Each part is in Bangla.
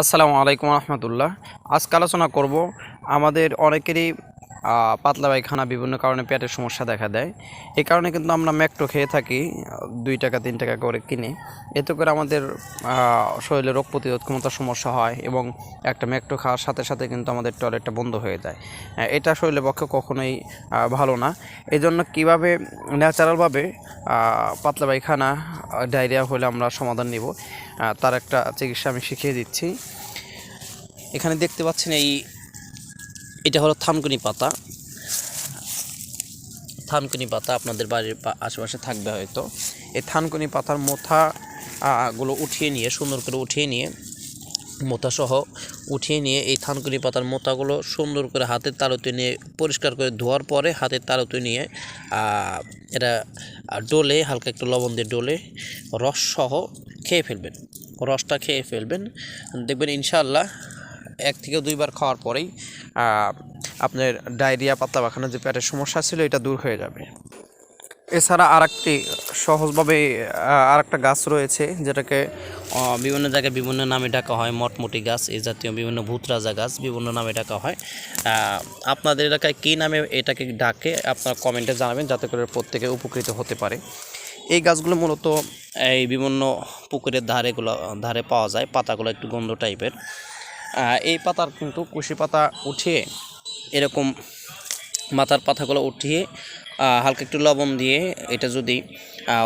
আসসালামু আলাইকুম রহমতুল্লাহ। আজকে আলোচনা করব আমাদের অনেকেরই পাতলা পায়খানা বিভিন্ন কারণে পেটের সমস্যা দেখা দেয়। এই কারণে কিন্তু আমরা ম্যাকটো খেয়ে থাকি, দুই টাকা, তিন টাকা করে কিনে। এতে করে আমাদের শরীরে রোগ প্রতিরোধ ক্ষমতার সমস্যা হয় এবং একটা ম্যাকটো খাওয়ার সাথে সাথে কিন্তু আমাদের টয়লেটটা বন্ধ হয়ে যায়। এটা শরীরের পক্ষে কখনোই ভালো না। এই জন্য কীভাবে ন্যাচারালভাবে পাতলা পায়খানা, ডায়রিয়া হলে আমরা সমাধান নিব তার একটা চিকিৎসা আমি শিখিয়ে দিচ্ছি। এখানে দেখতে পাচ্ছেন এই এটা হলো থানকুনি পাতা। থানকুনি পাতা আপনাদের বাড়ির আশেপাশে থাকবে হয়তো। এই থানকুনি পাতার মোথা আহ, গুলো উঠিয়ে নিয়ে সুন্দর করে উঠিয়ে নিয়ে মোথা সহ উঠিয়ে নিয়ে এই থানকুনি পাতার মোথাগুলো সুন্দর করে হাতের তালুতে নিয়ে পরিষ্কার করে ধোয়ার পরে হাতের তালুতে নিয়ে এটা ডোলে হালকা একটু লবণ দিয়ে ডোলে রস সহ খেয়ে ফেলবেন। রসটা খেয়ে ফেলবেন। দেখবেন ইনশাআল্লাহ এক থেকে দুইবার খাওয়ার পরেই আপনার ডায়রিয়া, পাতলা পাখানা যে পেটের সমস্যা ছিল, এটা দূর হয়ে যাবে। এছাড়া আর একটি সহজভাবে আর একটা গাছ রয়েছে, যেটাকে বিভিন্ন জায়গায় বিভিন্ন নামে ডাকা হয়, মটমটি গাছ, এই জাতীয় বিভিন্ন ভূতরাজা গাছ, বিভিন্ন নামে ডাকা হয়। আপনাদের এলাকায় কী নামে এটাকে ডাকে, আপনারা কমেন্টে জানাবেন, যাতে করে প্রত্যেকে উপকৃত হতে পারে। এই গাছগুলো মূলত, এই বিভিন্ন পুকুরের ধারেগুলো, ধারে পাওয়া যায়, পাতাগুলো একটু গন্ধ টাইপের। এই পাতার কিন্তু কুশি পাতা উঠিয়ে এরকম মাথার পাতাগুলো উঠিয়ে হালকা একটু লবণ দিয়ে এটা যদি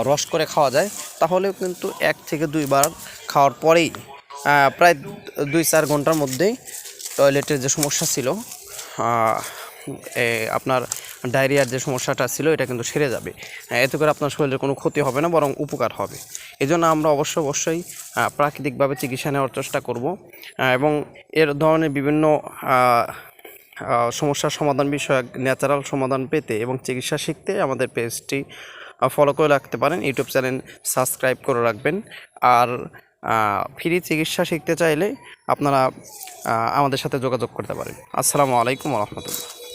রস করে খাওয়া যায়, তাহলেও কিন্তু এক থেকে দুইবার খাওয়ার পরেই প্রায় দুই চার ঘণ্টার মধ্যেই টয়লেটের যে সমস্যা ছিল আপনার ডায়রিয়ার যে সমস্যাটা ছিল, এটা কিন্তু সেরে যাবে। এতে করে আপনার শরীরের কোনো ক্ষতি হবে না, বরং উপকার হবে। এই জন্য আমরা অবশ্য অবশ্যই প্রাকৃতিকভাবে চিকিৎসা নেওয়ার চেষ্টা করব এবং এর ধরনের বিভিন্ন সমস্যার সমাধান বিষয়ক ন্যাচারাল সমাধান পেতে এবং চিকিৎসা শিখতে আমাদের পেজটি ফলো করে রাখতে পারেন। ইউটিউব চ্যানেল সাবস্ক্রাইব করে রাখবেন। আর ফ্রি চিকিৎসা শিখতে চাইলে আপনারা আমাদের সাথে যোগাযোগ করতে পারেন। আসসালামু আলাইকুম রহমতুল্লাহ।